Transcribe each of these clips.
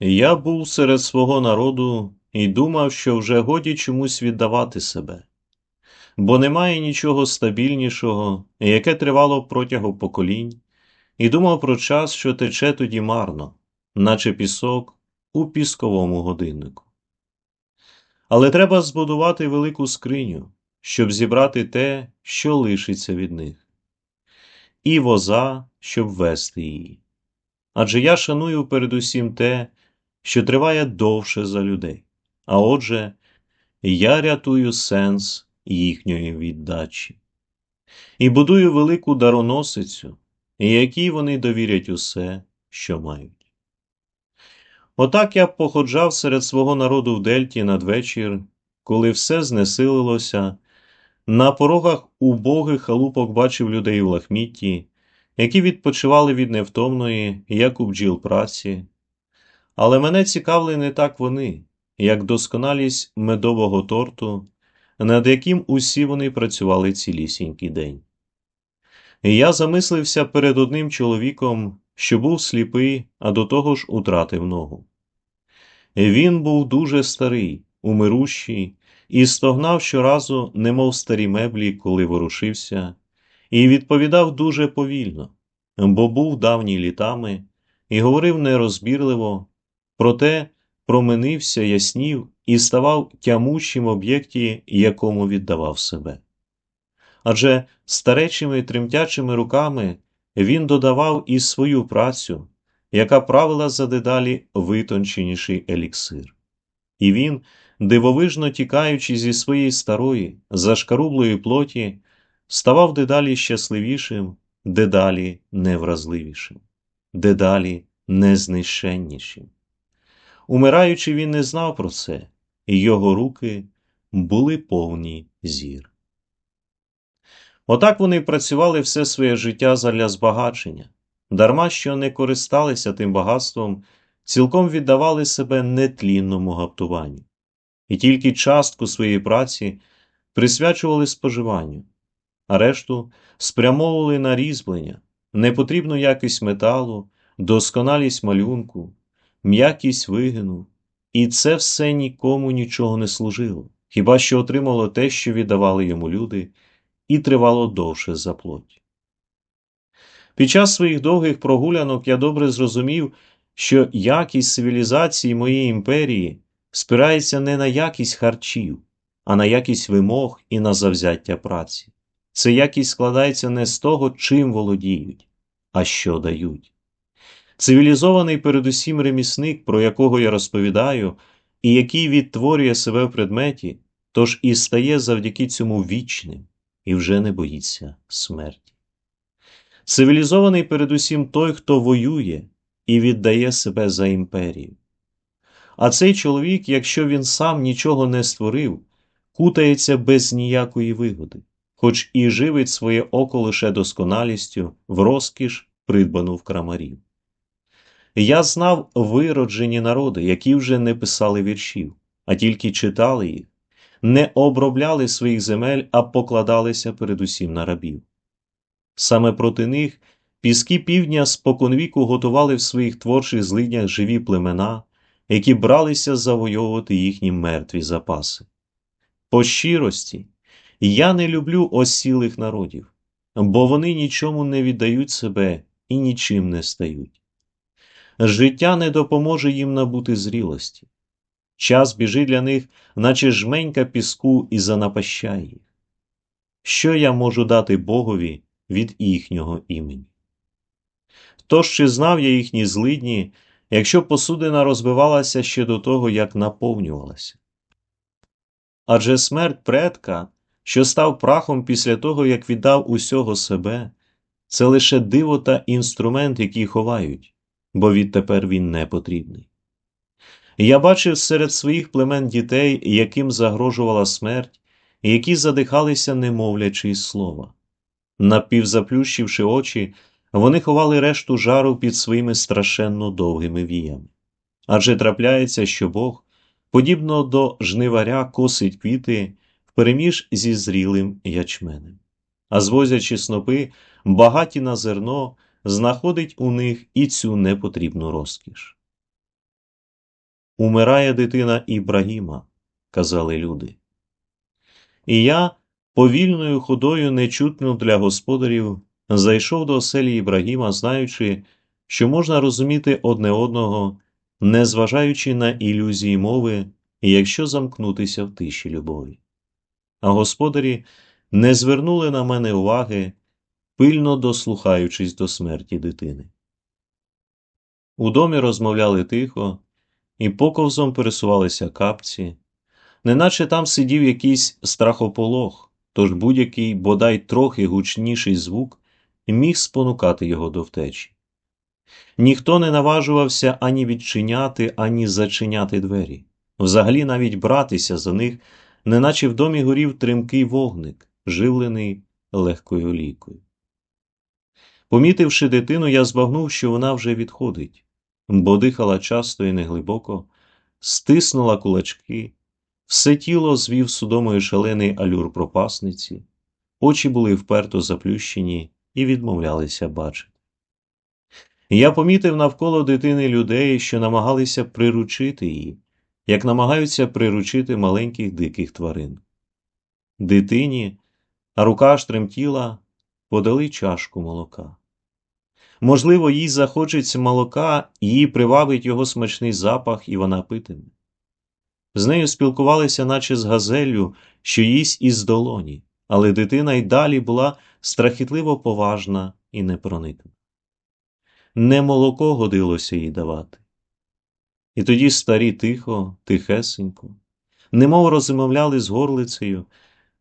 Я був серед свого народу і думав, що вже годі чомусь віддавати себе, бо немає нічого стабільнішого, яке тривало протягом поколінь, і думав про час, що тече тоді марно, наче пісок у пісковому годиннику. Але треба збудувати велику скриню, щоб зібрати те, що лишиться від них, і воза, щоб вести її. Адже я шаную передусім те, що триває довше за людей, а отже, я рятую сенс їхньої віддачі і будую велику дароносицю, якій вони довірять усе, що мають. Отак я походжав серед свого народу в Дельті надвечір, коли все знесилилося, на порогах убогих халупок бачив людей у лахмітті, які відпочивали від невтомної, як у бджіл праці. Але мене цікавили не так вони, як досконалість медового торту, над яким усі вони працювали цілісінький день. Я замислився перед одним чоловіком, що був сліпий, а до того ж утратив ногу. Він був дуже старий, умирущий, і стогнав щоразу, немов старі меблі, коли ворушився, і відповідав дуже повільно, бо був давній літами, і говорив нерозбірливо, проте променився, яснів і ставав тямущим об'єкті, якому віддавав себе. Адже старечими тремтячими руками він додавав і свою працю, яка правила за дедалі витонченіший еліксир. І він, дивовижно тікаючи зі своєї старої, зашкарублої плоті, ставав дедалі щасливішим, дедалі невразливішим, дедалі незнищеннішим. Умираючи, він не знав про це, і його руки були повні зір. Отак вони працювали все своє життя задля збагачення, дарма що не користалися тим багатством, цілком віддавали себе нетлінному гаптуванню, і тільки частку своєї праці присвячували споживанню, а решту спрямовували на різьблення, непотрібну якість металу, досконалість малюнку, м'якість вигину, і це все нікому нічого не служило, хіба що отримало те, що віддавали йому люди, і тривало довше за плоть. Під час своїх довгих прогулянок я добре зрозумів, що якість цивілізації моєї імперії спирається не на якість харчів, а на якість вимог і на завзяття праці. Це якість складається не з того, чим володіють, а що дають. Цивілізований передусім ремісник, про якого я розповідаю, і який відтворює себе в предметі, тож і стає завдяки цьому вічним і вже не боїться смерті. Цивілізований передусім той, хто воює і віддає себе за імперію. А цей чоловік, якщо він сам нічого не створив, кутається без ніякої вигоди, хоч і живить своє око лише досконалістю в розкіш, придбану в крамарів. Я знав вироджені народи, які вже не писали віршів, а тільки читали їх, не обробляли своїх земель, а покладалися передусім на рабів. Саме проти них піски півдня споконвіку готували в своїх творчих злиднях живі племена, які бралися завойовувати їхні мертві запаси. По щирості, я не люблю осілих народів, бо вони нічому не віддають себе і нічим не стають. Життя не допоможе їм набути зрілості. Час біжить для них, наче жменька піску і занапащає їх. Що я можу дати Богові від їхнього імені? Тож чи знав я їхні злидні, якщо посудина розбивалася ще до того, як наповнювалася? Адже смерть предка, що став прахом після того, як віддав усього себе, це лише диво та інструмент, який ховають, бо відтепер він не потрібний. Я бачив серед своїх племен дітей, яким загрожувала смерть, які задихалися, не мовлячи слова. Напівзаплющивши очі, вони ховали решту жару під своїми страшенно довгими віями. Адже трапляється, що Бог, подібно до жниваря, косить квіти впереміж зі зрілим ячменем, а звозячи снопи, багаті на зерно, знаходить у них і цю непотрібну розкіш. умирає дитина Ібрагіма, казали люди. І я повільною ходою, нечутно для господарів, зайшов до оселі Ібрагіма, знаючи, що можна розуміти одне одного, незважаючи на ілюзії мови, якщо замкнутися в тиші любові. А господарі не звернули на мене уваги, пильно дослухаючись до смерті дитини. У домі розмовляли тихо, і поковзом пересувалися капці, неначе там сидів якийсь страхополох, тож будь-який бодай трохи гучніший звук міг спонукати його до втечі. Ніхто не наважувався ані відчиняти, ані зачиняти двері, взагалі навіть братися за них, неначе в домі горів тримкий вогник, живлений легкою лікою. Помітивши дитину, я збагнув, що вона вже відходить, бо дихала часто і неглибоко, стиснула кулачки, все тіло звів судомою шалений алюр пропасниці, очі були вперто заплющені і відмовлялися бачити. Я помітив навколо дитини людей, що намагалися приручити її, як намагаються приручити маленьких диких тварин. Дитині, а рука аж тремтіла, подали чашку молока. Можливо, їй захочеться молока, її привабить його смачний запах, і вона питиме. З нею спілкувалися, наче з газеллю, що їсть із долоні, але дитина й далі була страхітливо поважна і непроникна. Не молоко годилося їй давати. І тоді старі тихо, тихесенько, немов розмовляли з горлицею,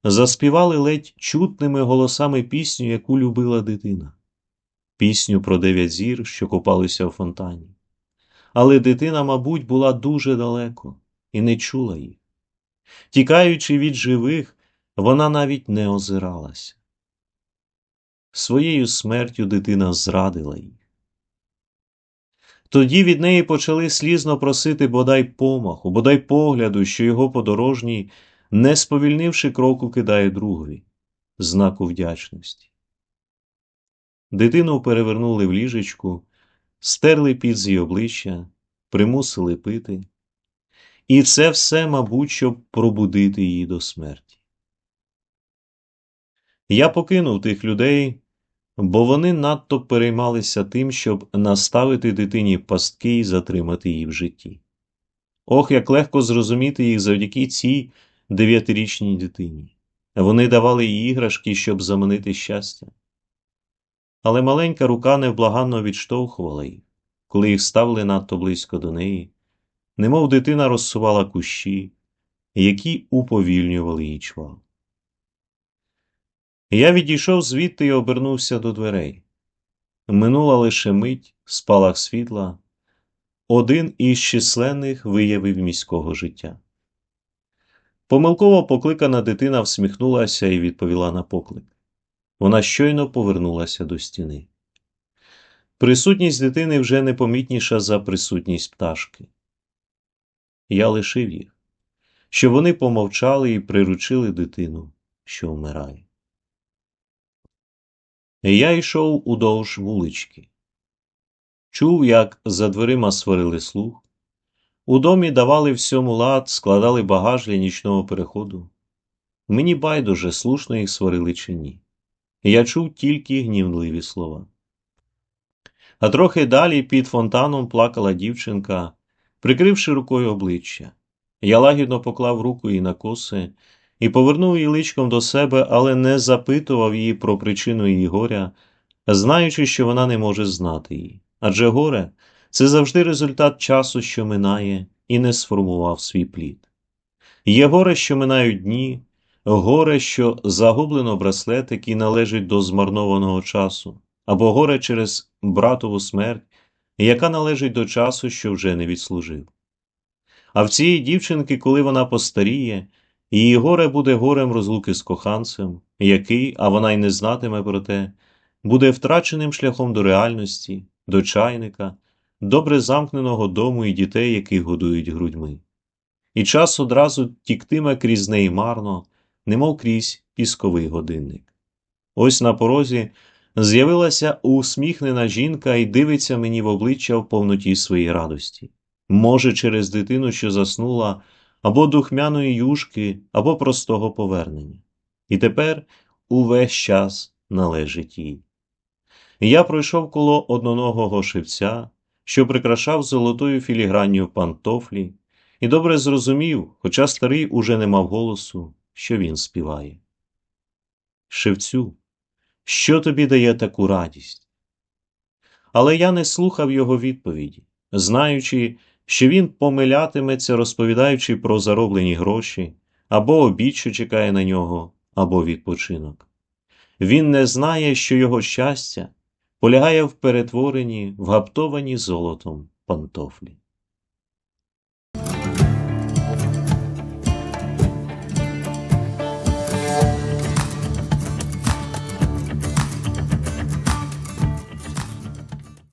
заспівали ледь чутними голосами пісню, яку любила дитина, пісню про дев'ять зір, що купалися в фонтані. Але дитина, мабуть, була дуже далеко і не чула їх. Тікаючи від живих, вона навіть не озиралася. Своєю смертю дитина зрадила їх. Тоді від неї почали слізно просити бодай помаху, бодай погляду, що його подорожній, не сповільнивши кроку, кидає другові, знаку вдячності. Дитину перевернули в ліжечку, стерли під з її обличчя, примусили пити. І це все, мабуть, щоб пробудити її до смерті. Я покинув тих людей, бо вони надто переймалися тим, щоб наставити дитині пастки і затримати її в житті. Ох, як легко зрозуміти їх завдяки цій дев'ятирічній дитині. Вони давали їй іграшки, щоб заманити щастя. Але маленька рука невблаганно відштовхувала їх, коли їх ставили надто близько до неї, немов дитина розсувала кущі, які уповільнювали її чвал. Я відійшов звідти і обернувся до дверей. Минула лише мить, спалах світла, один із численних виявів міського життя. Помилково покликана дитина всміхнулася і відповіла на поклик. Вона щойно повернулася до стіни. Присутність дитини вже непомітніша за присутність пташки. Я лишив їх, щоб вони помовчали і приручили дитину, що вмирає. Я йшов удовж вулички. Чув, як за дверима сварили слух. У домі давали всьому лад, складали багаж для нічного переходу. Мені байдуже, слушно їх сварили чи ні. Я чув тільки гнівливі слова. А трохи далі під фонтаном плакала дівчинка, прикривши рукою обличчя. Я лагідно поклав руку їй на коси і повернув її личком до себе, але не запитував її про причину її горя, знаючи, що вона не може знати її. Адже горе це завжди результат часу, що минає, і не сформував свій плід. Є горе, що минають дні, горе, що загублено браслет, який належить до змарнованого часу, або горе через братову смерть, яка належить до часу, що вже не відслужив. А в цієї дівчинки, коли вона постаріє, Її горе буде горем розлуки з коханцем, який, а вона й не знатиме про те, буде втраченим шляхом до реальності, до чайника, добре замкненого дому і дітей, яких годують грудьми. І час одразу тіктиме крізь неї марно, немов крізь пісковий годинник. Ось на порозі з'явилася усміхнена жінка і дивиться мені в обличчя в повноті своєї радості. може, через дитину, що заснула, або духмяної юшки, або простого повернення. І тепер увесь час належить їй. Я пройшов коло одноногого шивця, що прикрашав золотою філігранню пантофлі, і добре зрозумів, хоча старий уже не мав голосу, що він співає. Шевцю, що тобі дає таку радість? Але я не слухав його відповіді, знаючи, що він помилятиметься, розповідаючи про зароблені гроші, або обід, що чекає на нього, або відпочинок. Він не знає, що його щастя полягає в перетворенні, вгаптовані золотом пантофлі.